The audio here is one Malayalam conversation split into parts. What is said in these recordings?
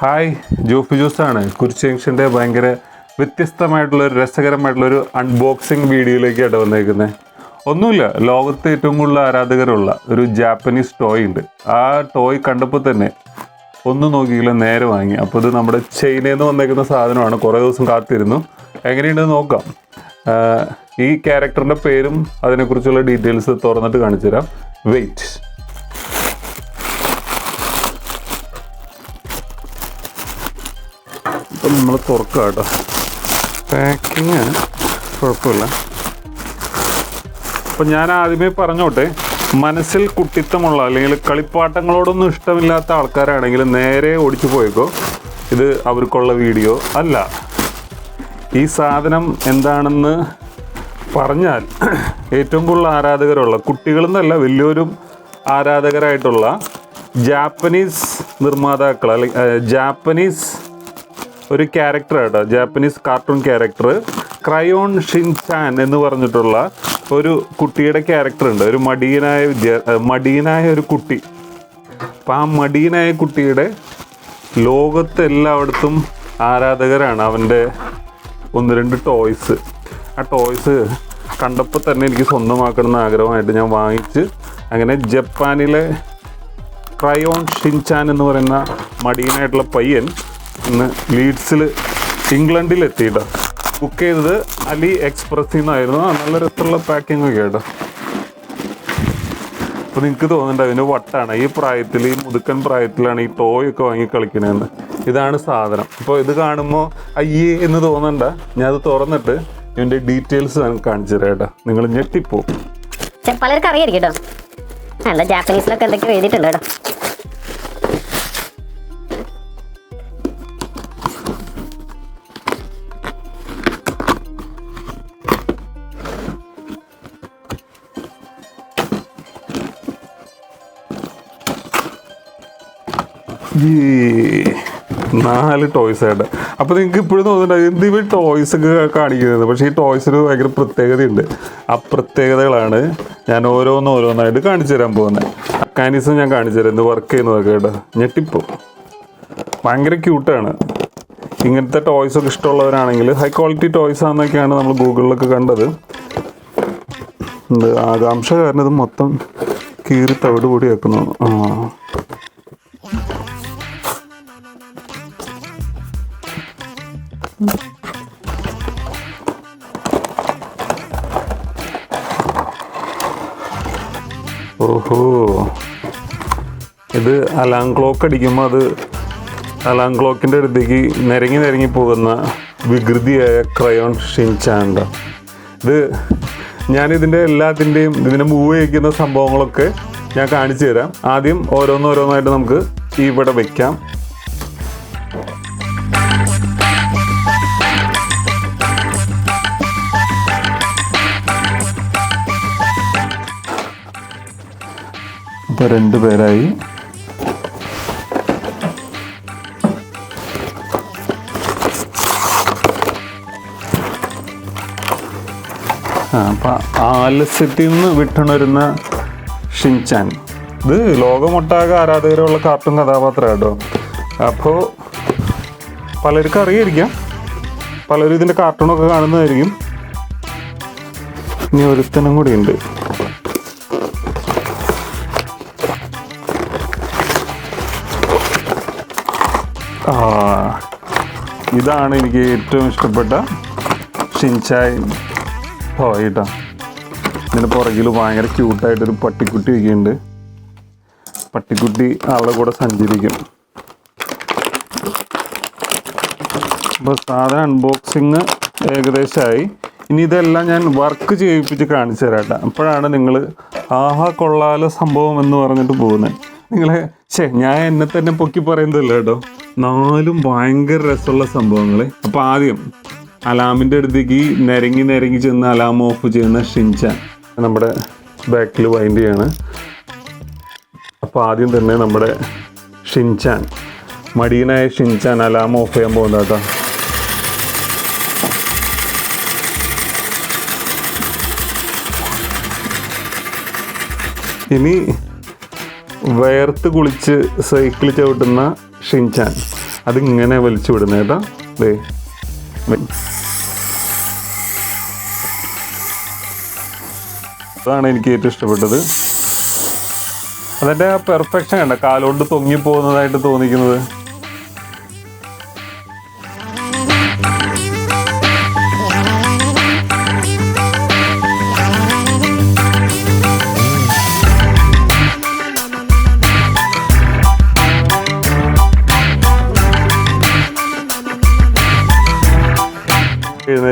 ഹായ് ജോഫി ജോസാണ്. കുരിശ് ജംഗ്ഷന്റെ ഭയങ്കര വ്യത്യസ്തമായിട്ടുള്ളൊരു രസകരമായിട്ടുള്ളൊരു അൺബോക്സിങ് വീഡിയോയിലേക്ക് വന്നേക്കുന്നത് ഒന്നുമില്ല ലോകത്ത് ഏറ്റവും കൂടുതൽ ആരാധകരുള്ള ഒരു ജാപ്പനീസ് ടോയ് ഉണ്ട്. ആ ടോയ് കണ്ടപ്പോൾ തന്നെ ഒന്ന് നോക്കിയില്ല നേരെ വാങ്ങി. അപ്പോൾ ഇത് നമ്മുടെ ചൈനയിൽ നിന്ന് വന്നേക്കുന്ന സാധനമാണ്. കുറേ ദിവസം കാത്തിരുന്നു. എങ്ങനെയുണ്ടെന്ന് നോക്കാം. ഈ ക്യാരക്ടറിന്റെ പേരും അതിനെക്കുറിച്ചുള്ള ഡീറ്റെയിൽസ് തുറന്നിട്ട് കാണിച്ചു തരാം വെയിറ്റ് ഇപ്പം നമ്മൾ തുറക്കുക കേട്ടോ. പാക്കിങ് കുഴപ്പമില്ല. അപ്പം ഞാൻ ആദ്യമേ പറഞ്ഞോട്ടെ മനസ്സിൽ കുട്ടിത്തമുള്ള അല്ലെങ്കിൽ കളിപ്പാട്ടങ്ങളോടൊന്നും ഇഷ്ടമില്ലാത്ത ആൾക്കാരാണെങ്കിൽ നേരെ ഓടിച്ചു പോയേക്കോ. ഇത് അവർക്കുള്ള വീഡിയോ അല്ല. ഈ സാധനം എന്താണെന്ന് പറഞ്ഞാൽ ഏറ്റവും കൂടുതൽ ആരാധകരുള്ള കുട്ടികളെന്നല്ല വലിയൊരും ആരാധകരായിട്ടുള്ള ജാപ്പനീസ് നിർമ്മാതാക്കൾ അല്ലെങ്കിൽ ജാപ്പനീസ് ഒരു ക്യാരക്ടർ കേട്ടോ Japanese cartoon character crayon Shinchan എന്ന് പറഞ്ഞിട്ടുള്ള ഒരു കുട്ടിയുടെ ക്യാരക്ടർ ഉണ്ട്. ഒരു മടിയനായ വിദ്യാ മടിയനായ ഒരു കുട്ടി. അപ്പം ആ മടിയനായ കുട്ടിയുടെ ലോകത്ത് എല്ലായിടത്തും ആരാധകരാണ് അവന്റെ ഒന്ന് രണ്ട് ടോയ്സ് ആ ടോയ്സ് കണ്ടപ്പോൾ തന്നെ എനിക്ക് സ്വന്തമാക്കണം എന്ന ആഗ്രഹമായിട്ട് ഞാൻ വാങ്ങിച്ച് അങ്ങനെ ജപ്പാനിലെ ക്രയോൺ ഷിൻചാൻ എന്ന് പറയുന്ന മടിയനായിട്ടുള്ള പയ്യൻ ഇന്ന് ലീഡ്സിൽ ഇംഗ്ലണ്ടിൽ എത്തിയിട്ടോ ബുക്ക് ചെയ്തത് അലി എക്സ്പ്രസ്സിൽ നിന്നായിരുന്നു നല്ല രസമുള്ള പാക്കിംഗ് ഒക്കെ കേട്ടോ. അപ്പോൾ നിങ്ങൾക്ക് തോന്നുന്നുണ്ട് അതിന്റെ വട്ടാണ്? ഈ പ്രായത്തിൽ ഈ മുതുക്കൻ പ്രായത്തിലാണ് ഈ ടോയ് ഒക്കെ വാങ്ങി കളിക്കണതെന്ന് ഇതാണ് സാധനം. അപ്പോൾ ഇത് കാണുമ്പോൾ അയ്യേ എന്ന് തോന്നണ്ട. ഞാൻ അത് തുറന്നിട്ട് ഇതിന്റെ ഡീറ്റെയിൽസ് ഞാൻ കാണിച്ചു തരാം കേട്ടോ. നിങ്ങൾ ഞെട്ടിപ്പോവും പലർക്കും അറിയായിരിക്കും കേട്ടോ. അല്ല ജാപ്പനീസിലൊക്കെ എന്തൊക്കെയോ എഴുതിയിട്ടുണ്ട് കേട്ടോ. നാല് ടോയ്സ് ആയിട്ട്. അപ്പൊ നിങ്ങൾക്ക് ഇപ്പോഴും തോന്നുന്നുണ്ട് എന്ത് ടോയ്സ് ഒക്കെ കാണിക്കുന്നത്? പക്ഷേ ഈ ടോയ്സിന് ഭയങ്കര പ്രത്യേകതയുണ്ട്. ആ പ്രത്യേകതകളാണ് ഞാൻ ഓരോന്ന് ഓരോന്നായിട്ട് കാണിച്ചു തരാൻ പോകുന്നത് അക്കാനിസം ഞാൻ കാണിച്ചു തരാം ഇത് വർക്ക് ചെയ്യുന്നതൊക്കെ കേട്ടോ. ഞെട്ടിപ്പോ. ഭയങ്കര ക്യൂട്ടാണ് ഇങ്ങനത്തെ ടോയ്സ് ഒക്കെ ഇഷ്ടമുള്ളവരാണെങ്കിൽ ഹൈ ക്വാളിറ്റി ടോയ്സ് ആണെന്നൊക്കെയാണ് നമ്മൾ ഗൂഗിളിലൊക്കെ കണ്ടത്. ആകാംക്ഷ കാരണം ഇത് മൊത്തം കീറി തവിട് കൂടി വെക്കുന്നു ആ. ഓഹോ. ഇത് അലാം ക്ലോക്ക് അടിക്കുമ്പോൾ അത് അലാം ക്ലോക്കിന്റെ അടുത്തേക്ക് നിരങ്ങി നിരങ്ങി പോകുന്ന വികൃതിയായ ക്രയോൺ ഷിൻചാണ്ട ഇത് ഞാനിതിന്റെ എല്ലാത്തിന്റെയും ഇതിനെ മൂവ് ചെയ്യിക്കുന്ന സംഭവങ്ങളൊക്കെ ഞാൻ കാണിച്ചു തരാം ആദ്യം ഓരോന്നോരോന്നായിട്ട് നമുക്ക് ഇവിടെ വെക്കാം. ഇപ്പോൾ രണ്ട് പേരായി. അപ്പം ആലസ്യത്തിൽ നിന്ന് വിട്ടുണരുന്ന ഷിൻചാൻ. ഇത് ലോകമൊട്ടാകെ ആരാധകരുള്ള കാർട്ടൂൺ കഥാപാത്രം കേട്ടോ. അപ്പോൾ പലർക്കും അറിയായിരിക്കാം. പലരും ഇതിന്റെ കാർട്ടൂണൊക്കെ കാണുന്നതായിരിക്കും. ഇനി ഒരുത്തനും കൂടി ഇതാണ് എനിക്ക് ഏറ്റവും ഇഷ്ടപ്പെട്ട ഷിൻചായ് ടോയ് കേട്ടോ ഇതിന്റെ പുറകിൽ ഭയങ്കര ക്യൂട്ടായിട്ടൊരു പട്ടിക്കുട്ടി ഒക്കെയുണ്ട് പട്ടിക്കുട്ടി ആളുടെ കൂടെ സഞ്ചരിക്കും. അപ്പോൾ സാധനം അൺബോക്സിങ് ഏകദേശമായി ഇനി ഇതെല്ലാം ഞാൻ വർക്ക് ചെയ്യിപ്പിച്ച് കാണിച്ചു തരാം അപ്പോഴാണ് നിങ്ങൾ ആഹാ കൊള്ളാലോ സംഭവം എന്ന് പറഞ്ഞിട്ട് പോകുന്നത്. നിങ്ങളെ ഛേ ഞാൻ എന്നെ തന്നെ പൊക്കി പറയുന്നതല്ല കേട്ടോ? നാലും ഭയങ്കര രസമുള്ള സംഭവങ്ങൾ അപ്പോൾ ആദ്യം അലാമിന്റെ അടുത്തേക്ക് നിരങ്ങി നിരങ്ങി ചെന്ന് അലാം ഓഫ് ചെയ്യുന്ന ഷിൻചാൻ നമ്മുടെ ബാക്കിൽ വൈൻഡ് ചെയ്യാണ്. അപ്പോൾ ആദ്യം തന്നെ നമ്മുടെ ഷിൻചാൻ മടിയനായ ഷിൻചാൻ അലാം ഓഫ് ചെയ്യാൻ പോകുന്ന കേട്ടോ ഇനി വയർത്ത് കുളിച്ച് സൈക്കിൾ ചവിട്ടുന്ന ഷിൻചാൻ. അതിങ്ങനെ വലിച്ചു വിടുന്നത് കേട്ടോ. ദേ. അതാണ് എനിക്ക് ഏറ്റവും ഇഷ്ടപ്പെട്ടത്. അതിന്റെ ആ പെർഫെക്ഷൻ കണ്ട? കാലോണ്ട് തൊങ്ങി പോകുന്നതായിട്ട് തോന്നിക്കുന്നത്.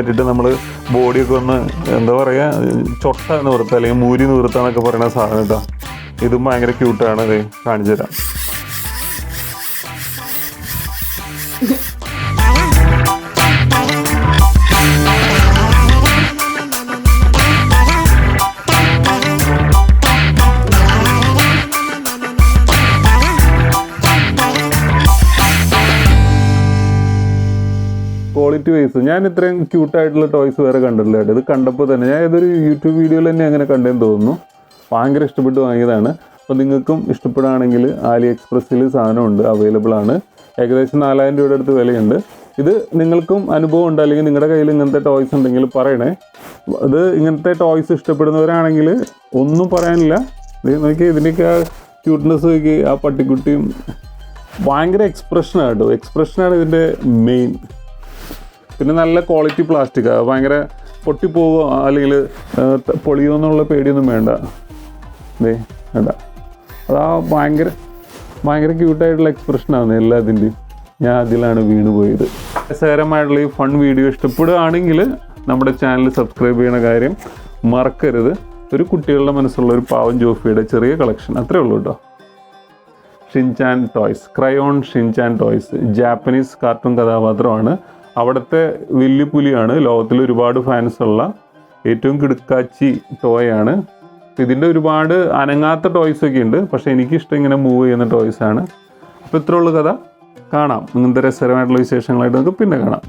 എഴുന്നേറ്റിട്ട് നമ്മൾ ബോഡിയൊക്കെ ഒന്ന് എന്താ പറയുക ചൊട്ട നിവർത്ത അല്ലെങ്കിൽ മൂരി നിവർത്ത എന്നൊക്കെ പറയുന്ന സാധനം കേട്ടോ. ഇതും ഭയങ്കര ക്യൂട്ടാണ് ഇത് കാണിച്ചു തരാം ക്വാളിറ്റി വൈസ് ഞാൻ ഇത്രയും ക്യൂട്ടായിട്ടുള്ള ടോയ്സ് വേറെ കണ്ടിട്ടില്ല കേട്ടോ. ഇത് കണ്ടപ്പോൾ തന്നെ ഞാൻ ഏതൊരു യൂട്യൂബ് വീഡിയോയിൽ തന്നെ അങ്ങനെ കണ്ടേന്ന് തോന്നുന്നു. ഭയങ്കര ഇഷ്ടപ്പെട്ട് വാങ്ങിയതാണ്. അപ്പോൾ നിങ്ങൾക്കും ഇഷ്ടപ്പെടുകയാണെങ്കിൽ ആലി എക്സ്പ്രസ്സിൽ സാധനമുണ്ട് അവൈലബിൾ ആണ്. ഏകദേശം നാലായിരം രൂപയുടെ അടുത്ത് വിലയുണ്ട്. ഇത് നിങ്ങൾക്കും അനുഭവം ഉണ്ട്. അല്ലെങ്കിൽ നിങ്ങളുടെ കയ്യിൽ ഇങ്ങനത്തെ ടോയ്സ് ഉണ്ടെങ്കിൽ പറയണേ. ഇത് ഇങ്ങനത്തെ ടോയ്സ് ഇഷ്ടപ്പെടുന്നവരാണെങ്കിൽ ഒന്നും പറയാനില്ല. നോക്കി ഇതിന്റെയൊക്കെ ആ ക്യൂട്ട്നെസ് നോക്കി ആ പട്ടിക്കുട്ടിയും ഭയങ്കര എക്സ്പ്രഷനാണ് കേട്ടോ. എക്സ്പ്രഷനാണ് ഇതിന്റെ മെയിൻ പിന്നെ നല്ല ക്വാളിറ്റി പ്ലാസ്റ്റിക് ഭയങ്കര പൊട്ടിപ്പോവോ അല്ലെങ്കിൽ പൊളിയോ എന്നുള്ള പേടിയൊന്നും വേണ്ട. ദേ വേണ്ട അതാ ഭയങ്കര ഭയങ്കര ക്യൂട്ടായിട്ടുള്ള എക്സ്പ്രഷനാണ് എല്ലാത്തിന്റെയും ഞാൻ അതിലാണ് വീണ് പോയത്. രസകരമായിട്ടുള്ള ഈ ഫൺ വീഡിയോ ഇഷ്ടപ്പെടുകയാണെങ്കിൽ നമ്മുടെ ചാനൽ സബ്സ്ക്രൈബ് ചെയ്യുന്ന കാര്യം മറക്കരുത്. ഒരു കുട്ടികളുടെ മനസ്സുള്ള ഒരു പാവം ജോഫിയുടെ ചെറിയ കളക്ഷൻ അത്രേ ഉള്ളൂ കേട്ടോ Shinchan toys crayon Shinchan toys Japanese cartoon കഥാപാത്രമാണ് അവിടുത്തെ വലിയ പുലിയാണ് ലോകത്തിൽ ഒരുപാട് ഫാൻസ് ഉള്ള ഏറ്റവും കിടുക്കാച്ചി ടോയാണ് ഇതിന്റെ ഒരുപാട് അനങ്ങാത്ത ടോയ്സ് ഒക്കെ ഉണ്ട്. പക്ഷേ എനിക്കിഷ്ടം ഇങ്ങനെ മൂവ് ചെയ്യുന്ന ടോയ്സ് ആണ്. അപ്പോൾ ഇത്ര ഉള്ളു കഥ. കാണാം. ഇങ്ങനത്തെ രസകരമായിട്ടുള്ള വിശേഷങ്ങളായിട്ട് നമുക്ക് പിന്നെ കാണാം.